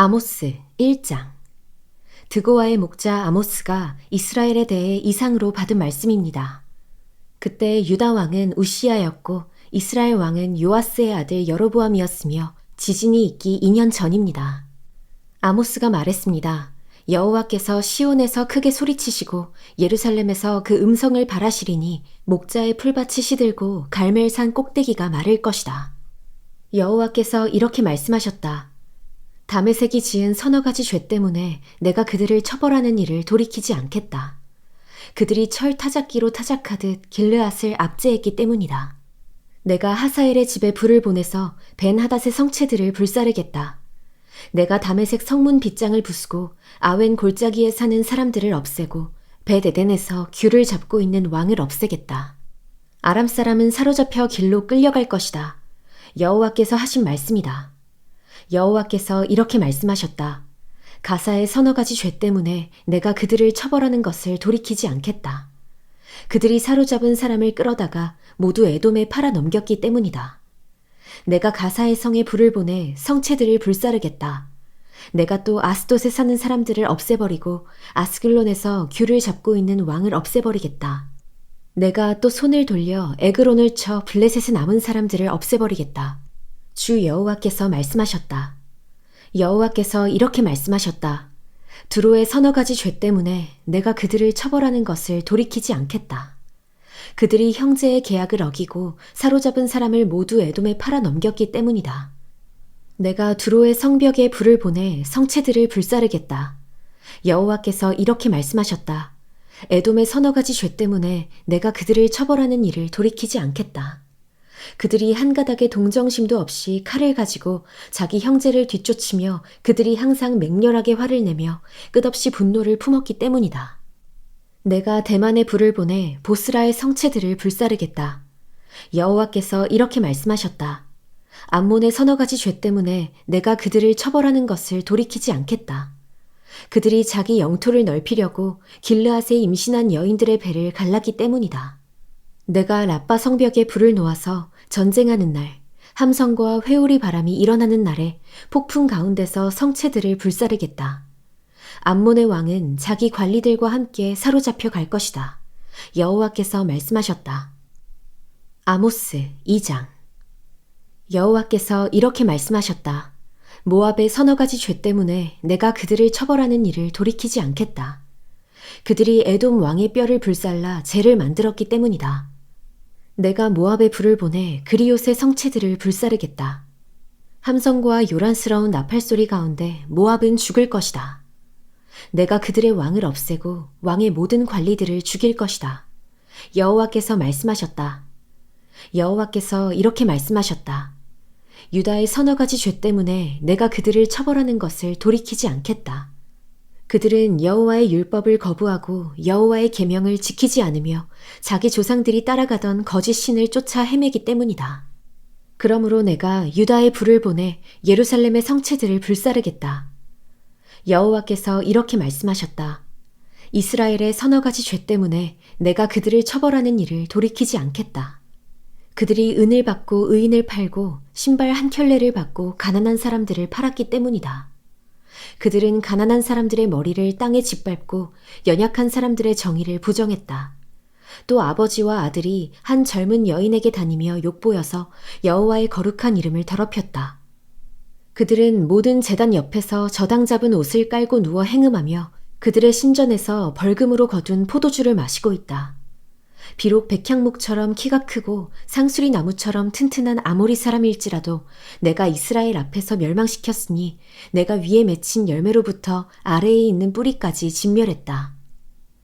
아모스 1장 드고아의 목자 아모스가 이스라엘에 대해 이상으로 받은 말씀입니다. 그때 유다 왕은 우시아였고 이스라엘 왕은 요아스의 아들 여로보암이었으며 지진이 있기 2년 전입니다. 아모스가 말했습니다. 여호와께서 시온에서 크게 소리치시고 예루살렘에서 그 음성을 바라시리니 목자의 풀밭이 시들고 갈멜산 꼭대기가 마를 것이다. 여호와께서 이렇게 말씀하셨다. 다메색이 지은 서너 가지 죄 때문에 내가 그들을 처벌하는 일을 돌이키지 않겠다. 그들이 철 타작기로 타작하듯 길르앗을 압제했기 때문이다. 내가 하사엘의 집에 불을 보내서 벤 하닷의 성체들을 불사르겠다. 내가 다메색 성문 빗장을 부수고 아웬 골짜기에 사는 사람들을 없애고 벳에덴에서 귤을 잡고 있는 왕을 없애겠다. 아람 사람은 사로잡혀 길로 끌려갈 것이다. 여호와께서 하신 말씀이다. 여호와께서 이렇게 말씀하셨다. 가사의 서너 가지 죄 때문에 내가 그들을 처벌하는 것을 돌이키지 않겠다. 그들이 사로잡은 사람을 끌어다가 모두 에돔에 팔아 넘겼기 때문이다. 내가 가사의 성에 불을 보내 성체들을 불사르겠다. 내가 또 아스돗에 사는 사람들을 없애버리고 아스글론에서 귤을 잡고 있는 왕을 없애버리겠다. 내가 또 손을 돌려 에그론을 쳐 블레셋에 남은 사람들을 없애버리겠다. 주 여호와께서 말씀하셨다. 여호와께서 이렇게 말씀하셨다. 두로의 서너 가지 죄 때문에 내가 그들을 처벌하는 것을 돌이키지 않겠다. 그들이 형제의 계약을 어기고 사로잡은 사람을 모두 에돔에 팔아 넘겼기 때문이다. 내가 두로의 성벽에 불을 보내 성체들을 불사르겠다. 여호와께서 이렇게 말씀하셨다. 에돔의 서너 가지 죄 때문에 내가 그들을 처벌하는 일을 돌이키지 않겠다. 그들이 한 가닥의 동정심도 없이 칼을 가지고 자기 형제를 뒤쫓으며 그들이 항상 맹렬하게 화를 내며 끝없이 분노를 품었기 때문이다. 내가 대만에 불을 보내 보스라의 성체들을 불사르겠다. 여호와께서 이렇게 말씀하셨다. 암몬의 서너 가지 죄 때문에 내가 그들을 처벌하는 것을 돌이키지 않겠다. 그들이 자기 영토를 넓히려고 길르앗에 임신한 여인들의 배를 갈랐기 때문이다. 내가 라빠 성벽에 불을 놓아서 전쟁하는 날, 함성과 회오리 바람이 일어나는 날에 폭풍 가운데서 성체들을 불사르겠다. 암몬의 왕은 자기 관리들과 함께 사로잡혀 갈 것이다. 여호와께서 말씀하셨다. 아모스 2장 여호와께서 이렇게 말씀하셨다. 모압의 서너 가지 죄 때문에 내가 그들을 처벌하는 일을 돌이키지 않겠다. 그들이 에돔 왕의 뼈를 불살라 죄를 만들었기 때문이다. 내가 모압에 불을 보내 그리옷의 성체들을 불사르겠다. 함성과 요란스러운 나팔 소리 가운데 모압은 죽을 것이다. 내가 그들의 왕을 없애고 왕의 모든 관리들을 죽일 것이다. 여호와께서 말씀하셨다. 여호와께서 이렇게 말씀하셨다. 유다의 서너 가지 죄 때문에 내가 그들을 처벌하는 것을 돌이키지 않겠다. 그들은 여호와의 율법을 거부하고 여호와의 계명을 지키지 않으며 자기 조상들이 따라가던 거짓 신을 쫓아 헤매기 때문이다. 그러므로 내가 유다의 불을 보내 예루살렘의 성체들을 불사르겠다. 여호와께서 이렇게 말씀하셨다. 이스라엘의 서너 가지 죄 때문에 내가 그들을 처벌하는 일을 돌이키지 않겠다. 그들이 은을 받고 의인을 팔고 신발 한 켤레를 받고 가난한 사람들을 팔았기 때문이다. 그들은 가난한 사람들의 머리를 땅에 짓밟고 연약한 사람들의 정의를 부정했다. 또 아버지와 아들이 한 젊은 여인에게 다니며 욕보여서 여호와의 거룩한 이름을 더럽혔다. 그들은 모든 재단 옆에서 저당 잡은 옷을 깔고 누워 행음하며 그들의 신전에서 벌금으로 거둔 포도주를 마시고 있다. 비록 백향목처럼 키가 크고 상수리 나무처럼 튼튼한 아모리 사람일지라도 내가 이스라엘 앞에서 멸망시켰으니 내가 위에 맺힌 열매로부터 아래에 있는 뿌리까지 진멸했다.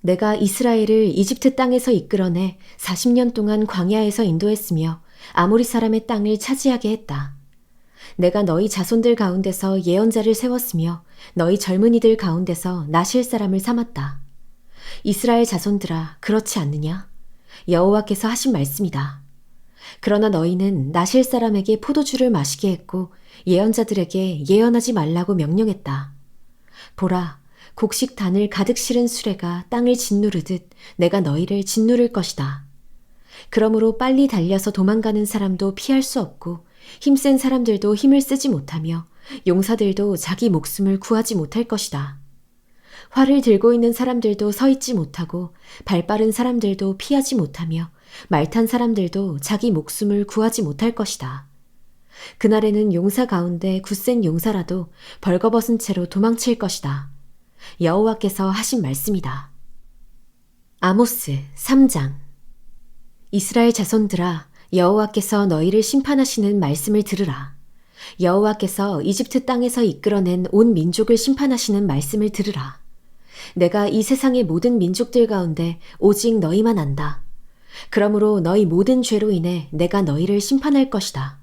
내가 이스라엘을 이집트 땅에서 이끌어내 40년 동안 광야에서 인도했으며 아모리 사람의 땅을 차지하게 했다. 내가 너희 자손들 가운데서 예언자를 세웠으며 너희 젊은이들 가운데서 나실 사람을 삼았다. 이스라엘 자손들아, 그렇지 않느냐? 여호와께서 하신 말씀이다. 그러나 너희는 나실 사람에게 포도주를 마시게 했고 예언자들에게 예언하지 말라고 명령했다. 보라, 곡식 단을 가득 실은 수레가 땅을 짓누르듯 내가 너희를 짓누를 것이다. 그러므로 빨리 달려서 도망가는 사람도 피할 수 없고 힘센 사람들도 힘을 쓰지 못하며 용사들도 자기 목숨을 구하지 못할 것이다. 활을 들고 있는 사람들도 서 있지 못하고 발 빠른 사람들도 피하지 못하며 말 탄 사람들도 자기 목숨을 구하지 못할 것이다. 그날에는 용사 가운데 굳센 용사라도 벌거벗은 채로 도망칠 것이다. 여호와께서 하신 말씀이다. 아모스 3장 이스라엘 자손들아 여호와께서 너희를 심판하시는 말씀을 들으라. 여호와께서 이집트 땅에서 이끌어낸 온 민족을 심판하시는 말씀을 들으라. 내가 이 세상의 모든 민족들 가운데 오직 너희만 안다. 그러므로 너희 모든 죄로 인해 내가 너희를 심판할 것이다.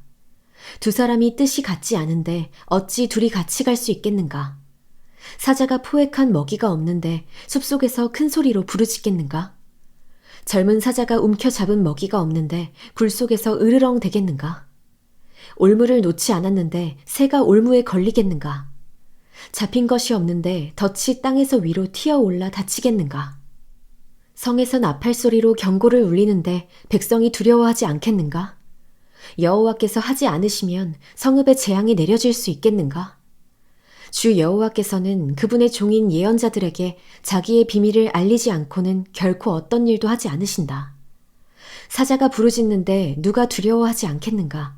두 사람이 뜻이 같지 않은데 어찌 둘이 같이 갈 수 있겠는가? 사자가 포획한 먹이가 없는데 숲속에서 큰 소리로 부르짖겠는가? 젊은 사자가 움켜잡은 먹이가 없는데 굴 속에서 으르렁 대겠는가? 올무를 놓지 않았는데 새가 올무에 걸리겠는가? 잡힌 것이 없는데 덫이 땅에서 위로 튀어올라 다치겠는가? 성에서 나팔 소리로 경고를 울리는데 백성이 두려워하지 않겠는가? 여호와께서 하지 않으시면 성읍에 재앙이 내려질 수 있겠는가? 주 여호와께서는 그분의 종인 예언자들에게 자기의 비밀을 알리지 않고는 결코 어떤 일도 하지 않으신다. 사자가 부르짖는데 누가 두려워하지 않겠는가?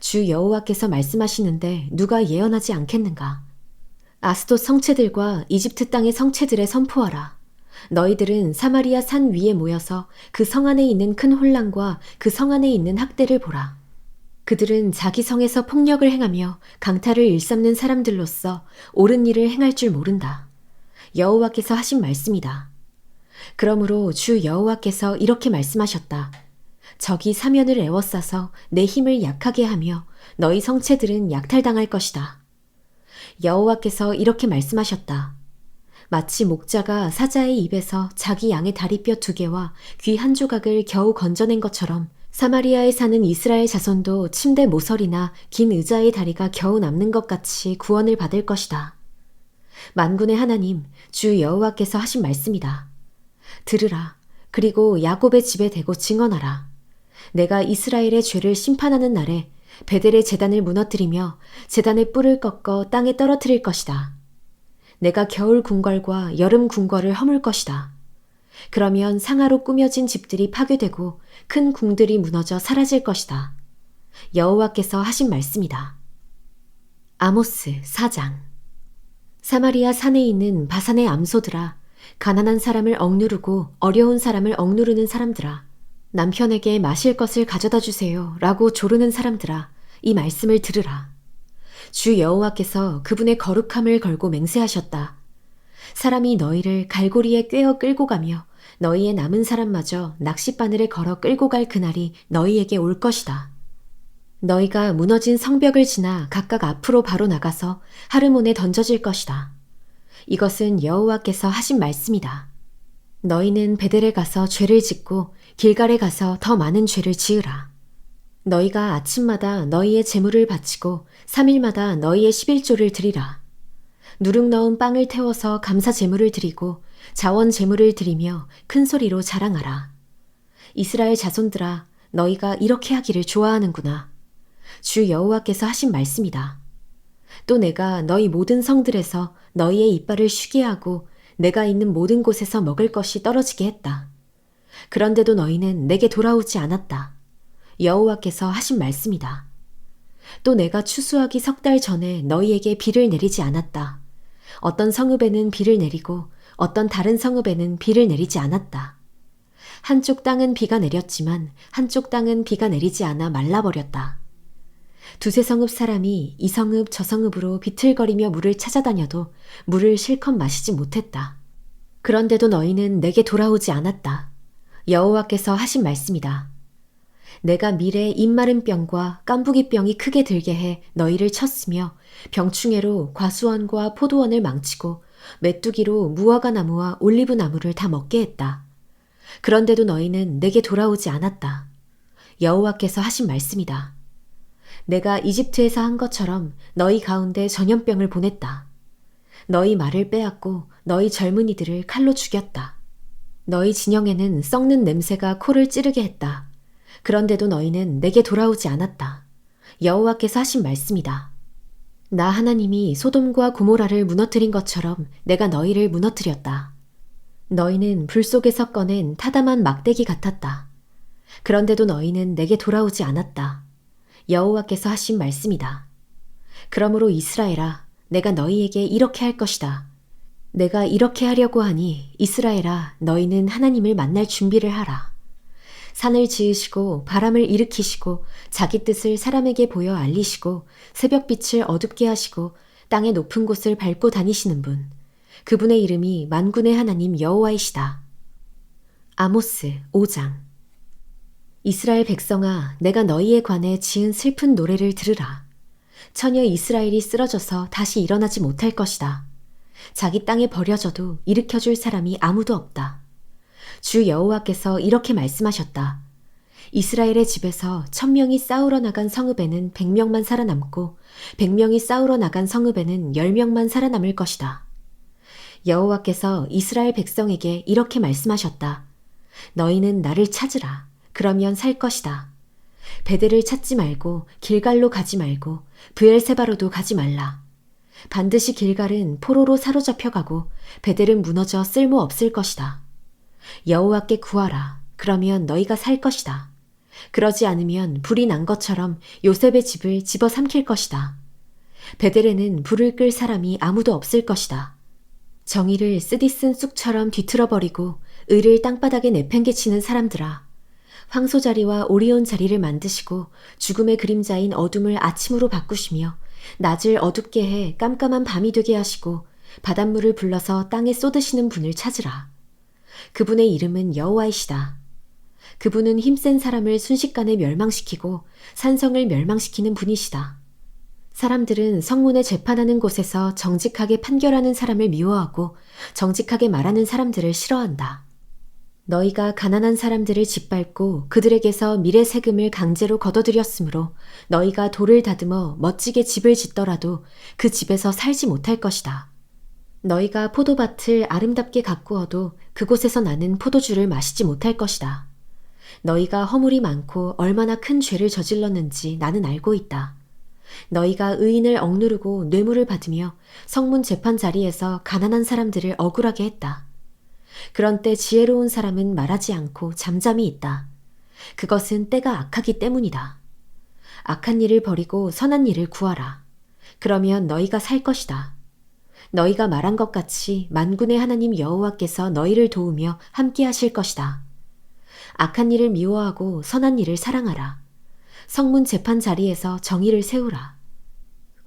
주 여호와께서 말씀하시는데 누가 예언하지 않겠는가? 아스돗 성체들과 이집트 땅의 성체들에 선포하라. 너희들은 사마리아 산 위에 모여서 그 성 안에 있는 큰 혼란과 그 성 안에 있는 학대를 보라. 그들은 자기 성에서 폭력을 행하며 강탈을 일삼는 사람들로서 옳은 일을 행할 줄 모른다. 여호와께서 하신 말씀이다. 그러므로 주 여호와께서 이렇게 말씀하셨다. 적이 사면을 애워싸서 내 힘을 약하게 하며 너희 성체들은 약탈당할 것이다. 여호와께서 이렇게 말씀하셨다. 마치 목자가 사자의 입에서 자기 양의 다리뼈 두 개와 귀 한 조각을 겨우 건져낸 것처럼 사마리아에 사는 이스라엘 자손도 침대 모서리나 긴 의자의 다리가 겨우 남는 것 같이 구원을 받을 것이다. 만군의 하나님, 주 여호와께서 하신 말씀이다. 들으라. 그리고 야곱의 집에 대고 증언하라. 내가 이스라엘의 죄를 심판하는 날에 베델의 재단을 무너뜨리며 재단의 뿔을 꺾어 땅에 떨어뜨릴 것이다. 내가 겨울 궁궐과 여름 궁궐을 허물 것이다. 그러면 상하로 꾸며진 집들이 파괴되고 큰 궁들이 무너져 사라질 것이다. 여호와께서 하신 말씀이다. 아모스 4장 사마리아 산에 있는 바산의 암소들아 가난한 사람을 억누르고 어려운 사람을 억누르는 사람들아 남편에게 마실 것을 가져다 주세요 라고 조르는 사람들아 이 말씀을 들으라. 주 여호와께서 그분의 거룩함을 걸고 맹세하셨다. 사람이 너희를 갈고리에 꿰어 끌고 가며 너희의 남은 사람마저 낚싯바늘에 걸어 끌고 갈 그날이 너희에게 올 것이다. 너희가 무너진 성벽을 지나 각각 앞으로 바로 나가서 하르몬에 던져질 것이다. 이것은 여호와께서 하신 말씀이다. 너희는 베델에 가서 죄를 짓고 길갈에 가서 더 많은 죄를 지으라. 너희가 아침마다 너희의 재물을 바치고 3일마다 너희의 11조를 드리라. 누룩 넣은 빵을 태워서 감사 재물을 드리고 자원 재물을 드리며 큰 소리로 자랑하라. 이스라엘 자손들아, 너희가 이렇게 하기를 좋아하는구나. 주 여호와께서 하신 말씀이다. 또 내가 너희 모든 성들에서 너희의 이빨을 쉬게 하고 내가 있는 모든 곳에서 먹을 것이 떨어지게 했다. 그런데도 너희는 내게 돌아오지 않았다. 여호와께서 하신 말씀이다. 또 내가 추수하기 석 달 전에 너희에게 비를 내리지 않았다. 어떤 성읍에는 비를 내리고 어떤 다른 성읍에는 비를 내리지 않았다. 한쪽 땅은 비가 내렸지만 한쪽 땅은 비가 내리지 않아 말라버렸다. 두세 성읍 사람이 이 성읍 저 성읍으로 비틀거리며 물을 찾아다녀도 물을 실컷 마시지 못했다. 그런데도 너희는 내게 돌아오지 않았다. 여호와께서 하신 말씀이다. 내가 미래 입마른 병과 깐부기 병이 크게 들게 해 너희를 쳤으며 병충해로 과수원과 포도원을 망치고 메뚜기로 무화과 나무와 올리브 나무를 다 먹게 했다. 그런데도 너희는 내게 돌아오지 않았다. 여호와께서 하신 말씀이다. 내가 이집트에서 한 것처럼 너희 가운데 전염병을 보냈다. 너희 말을 빼앗고 너희 젊은이들을 칼로 죽였다. 너희 진영에는 썩는 냄새가 코를 찌르게 했다. 그런데도 너희는 내게 돌아오지 않았다. 여호와께서 하신 말씀이다. 나 하나님이 소돔과 고모라를 무너뜨린 것처럼 내가 너희를 무너뜨렸다. 너희는 불 속에서 꺼낸 타담한 막대기 같았다. 그런데도 너희는 내게 돌아오지 않았다. 여호와께서 하신 말씀이다. 그러므로 이스라엘아, 내가 너희에게 이렇게 할 것이다. 내가 이렇게 하려고 하니 이스라엘아, 너희는 하나님을 만날 준비를 하라. 산을 지으시고 바람을 일으키시고 자기 뜻을 사람에게 보여 알리시고 새벽빛을 어둡게 하시고 땅의 높은 곳을 밟고 다니시는 분. 그분의 이름이 만군의 하나님 여호와이시다. 아모스 5장 이스라엘 백성아, 내가 너희에 관해 지은 슬픈 노래를 들으라. 처녀 이스라엘이 쓰러져서 다시 일어나지 못할 것이다. 자기 땅에 버려져도 일으켜줄 사람이 아무도 없다. 주 여호와께서 이렇게 말씀하셨다. 이스라엘의 집에서 천명이 싸우러 나간 성읍에는 백명만 살아남고 백명이 싸우러 나간 성읍에는 열명만 살아남을 것이다. 여호와께서 이스라엘 백성에게 이렇게 말씀하셨다. 너희는 나를 찾으라. 그러면 살 것이다. 베델을 찾지 말고 길갈로 가지 말고 브엘세바로도 가지 말라. 반드시 길갈은 포로로 사로잡혀 가고 베델은 무너져 쓸모 없을 것이다. 여호와께 구하라. 그러면 너희가 살 것이다. 그러지 않으면 불이 난 것처럼 요셉의 집을 집어 삼킬 것이다. 베델에는 불을 끌 사람이 아무도 없을 것이다. 정의를 쓰디쓴 쑥처럼 뒤틀어버리고 의를 땅바닥에 내팽개치는 사람들아. 황소 자리와 오리온 자리를 만드시고 죽음의 그림자인 어둠을 아침으로 바꾸시며 낮을 어둡게 해 깜깜한 밤이 되게 하시고 바닷물을 불러서 땅에 쏟으시는 분을 찾으라. 그분의 이름은 여호와이시다. 그분은 힘센 사람을 순식간에 멸망시키고 산성을 멸망시키는 분이시다. 사람들은 성문에 재판하는 곳에서 정직하게 판결하는 사람을 미워하고 정직하게 말하는 사람들을 싫어한다. 너희가 가난한 사람들을 짓밟고 그들에게서 미래 세금을 강제로 걷어들였으므로 너희가 돌을 다듬어 멋지게 집을 짓더라도 그 집에서 살지 못할 것이다. 너희가 포도밭을 아름답게 가꾸어도 그곳에서 나는 포도주를 마시지 못할 것이다. 너희가 허물이 많고 얼마나 큰 죄를 저질렀는지 나는 알고 있다. 너희가 의인을 억누르고 뇌물을 받으며 성문 재판 자리에서 가난한 사람들을 억울하게 했다. 그런 때 지혜로운 사람은 말하지 않고 잠잠히 있다. 그것은 때가 악하기 때문이다. 악한 일을 버리고 선한 일을 구하라. 그러면 너희가 살 것이다. 너희가 말한 것 같이 만군의 하나님 여호와께서 너희를 도우며 함께 하실 것이다. 악한 일을 미워하고 선한 일을 사랑하라. 성문 재판 자리에서 정의를 세우라.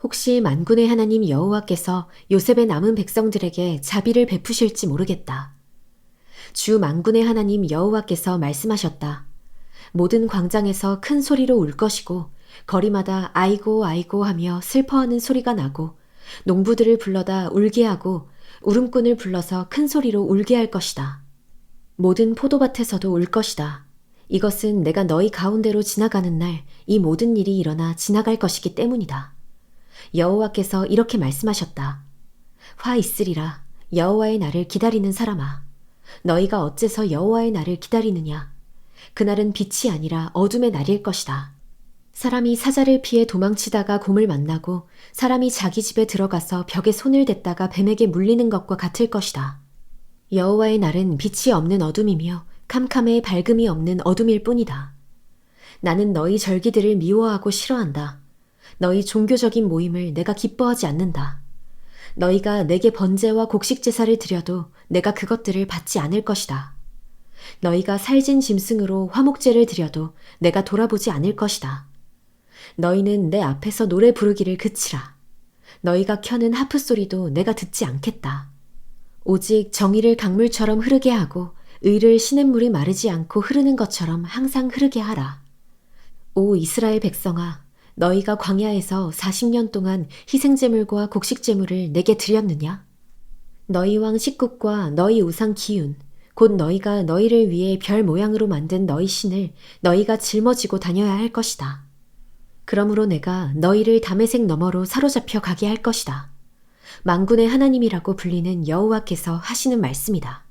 혹시 만군의 하나님 여호와께서 요셉의 남은 백성들에게 자비를 베푸실지 모르겠다. 주 만군의 하나님 여호와께서 말씀하셨다. 모든 광장에서 큰 소리로 울 것이고 거리마다 아이고 아이고 하며 슬퍼하는 소리가 나고 농부들을 불러다 울게 하고 울음꾼을 불러서 큰 소리로 울게 할 것이다. 모든 포도밭에서도 울 것이다. 이것은 내가 너희 가운데로 지나가는 날 이 모든 일이 일어나 지나갈 것이기 때문이다. 여호와께서 이렇게 말씀하셨다. 화 있으리라 여호와의 날을 기다리는 사람아. 너희가 어째서 여호와의 날을 기다리느냐? 그날은 빛이 아니라 어둠의 날일 것이다. 사람이 사자를 피해 도망치다가 곰을 만나고 사람이 자기 집에 들어가서 벽에 손을 댔다가 뱀에게 물리는 것과 같을 것이다. 여호와의 날은 빛이 없는 어둠이며 캄캄에 밝음이 없는 어둠일 뿐이다. 나는 너희 절기들을 미워하고 싫어한다. 너희 종교적인 모임을 내가 기뻐하지 않는다. 너희가 내게 번제와 곡식 제사를 드려도 내가 그것들을 받지 않을 것이다. 너희가 살진 짐승으로 화목제를 드려도 내가 돌아보지 않을 것이다. 너희는 내 앞에서 노래 부르기를 그치라. 너희가 켜는 하프 소리도 내가 듣지 않겠다. 오직 정의를 강물처럼 흐르게 하고 의를 시냇물이 마르지 않고 흐르는 것처럼 항상 흐르게 하라. 오 이스라엘 백성아, 너희가 광야에서 40년 동안 희생제물과 곡식제물을 내게 드렸느냐? 너희 왕 식국과 너희 우상 기운, 곧 너희가 너희를 위해 별 모양으로 만든 너희 신을 너희가 짊어지고 다녀야 할 것이다. 그러므로 내가 너희를 담에색 너머로 사로잡혀 가게 할 것이다. 망군의 하나님이라고 불리는 여호와께서 하시는 말씀이다.